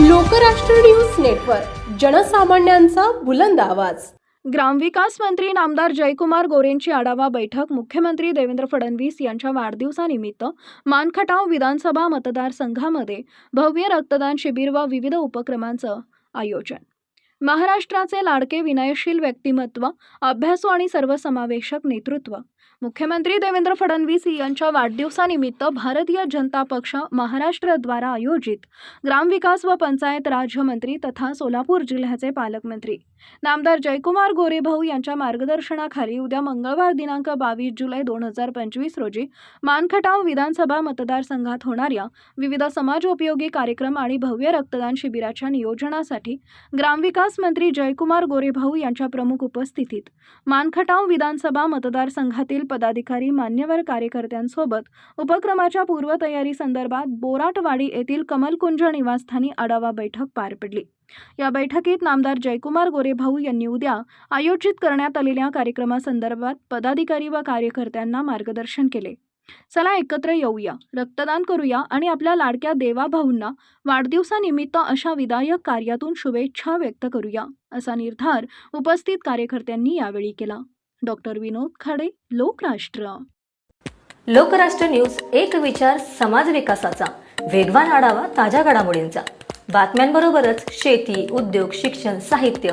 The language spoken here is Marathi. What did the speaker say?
लोकराष्ट्र न्यूज नेटवर्क जनसामान्यांचा बुलंद आवाज. ग्रामविकास मंत्री नामदार जयकुमार गोरेंची आढावा बैठक मुख्यमंत्री देवेंद्र फडणवीस यांच्या वाढदिवसानिमित्त मानखटाव विधानसभा मतदारसंघामध्ये भव्य रक्तदान शिबिर व विविध उपक्रमांचं आयोजन. महाराष्ट्राचे लाडके विनयशील व्यक्तिमत्व अभ्यासू आणि सर्वसमावेशक नेतृत्व. मुख्यमंत्री देवेंद्र फडणवीस यांच्या वाढदिवसानिमित्त भारतीय जनता पक्ष महाराष्ट्रद्वारा आयोजित ग्रामविकास व पंचायत राज्यमंत्री तथा सोलापूर जिल्ह्याचे पालकमंत्री. नामदार जयकुमार गोरेभाऊ यांच्या मार्गदर्शनाखाली उद्या मंगळवार दिनांक बावीस जुलै दोन हजार पंचवीस रोजी मानखटाव विधानसभा मतदारसंघात होणाऱ्या विविध समाजोपयोगी कार्यक्रम आणि भव्य रक्तदान शिबिराच्या नियोजनासाठी ग्रामविकास मंत्री जयकुमार गोरेभाऊ यांच्या प्रमुख उपस्थितीत मानखटाव विधानसभा मतदारसंघातील पदाधिकारी मान्यवर कार्यकर्त्यांसोबत उपक्रमाच्या पूर्वतयारी संदर्भात बोराटवाडी येथील कमलकुंज निवासस्थानी आढावा बैठक पार पडली. या बैठकीत नामदार जयकुमार गोरेभाऊ यांनी उद्या आयोजित करण्यात आलेल्या कार्यक्रमासंदर्भात पदाधिकारी व कार्यकर्त्यांना मार्गदर्शन केले. चला एकत्र येऊया. रक्तदान करूया आणि आपल्या लाडक्या देवाभाऊंना वाढदिवसानिमित्त अशा विधायक कार्यातून शुभेच्छा व्यक्त करूया असा निर्धार उपस्थित कार्यकर्त्यांनी यावेळी केला. डॉक्टर विनोद खाडे लोकराष्ट्र. लोकराष्ट्र न्यूज एक विचार समाज विकासाचा. वेगवान आढावा ताज्या घडामोडींचा. बातम्यांबरोबरच शेती उद्योग शिक्षण साहित्य